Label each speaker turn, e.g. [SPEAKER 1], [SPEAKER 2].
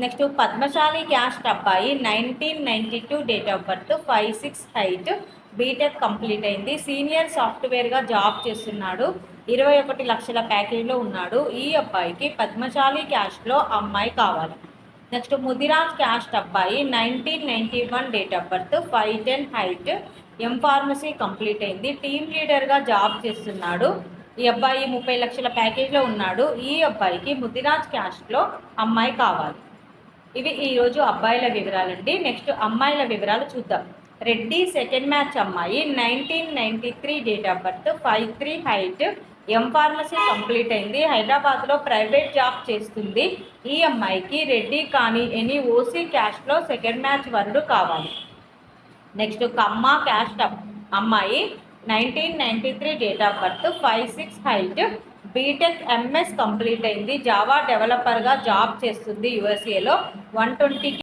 [SPEAKER 1] Next Padmashali caste అబ్బాయి nineteen ninety two date of birth five six height BTech complete అయింది. Senior సాఫ్ట్వేర్గా job చేస్తున్నాడు. ఇరవై ఒకటి లక్షల ప్యాకేజ్లో ఉన్నాడు. ఈ అబ్బాయికి పద్మశాలి క్యాస్ట్లో అమ్మాయి కావాలి. నెక్స్ట్ ముదిరాజ్ క్యాస్ట్ అబ్బాయి nineteen ninety one date of birth five ten height M pharmacy complete అయింది. టీమ్ లీడర్గా జాబ్ చేస్తున్నాడు. ఈ అబ్బాయి ముప్పై లక్షల ప్యాకేజ్లో ఉన్నాడు. ఈ అబ్బాయికి ముదిరాజ్ క్యాస్ట్లో అమ్మాయి కావాలి. ఇవి ఈరోజు అబ్బాయిల వివరాలండి నెక్స్ట్ అమ్మాయిల వివరాలు చూద్దాం. రెడ్డి సెకండ్ మ్యాచ్ అమ్మాయి nineteen ninety three date of birth five three height M pharmacy complete అయింది. హైదరాబాద్లో ప్రైవేట్ జాబ్ చేస్తుంది. ఈ అమ్మాయికి రెడ్డి కానీ ఎనీ ఓసీ క్యాస్ట్లో సెకండ్ మ్యాచ్ వరుడు కావాలి. నెక్స్ట్ కమ్మ క్యాస్ట్ అమ్మాయి nineteen ninety three date of birth five six height BTech MS complete అయింది. జావా డెవలపర్గా జాబ్ చేస్తుంది యుఎస్ఏలో వన్ ట్వంటీకి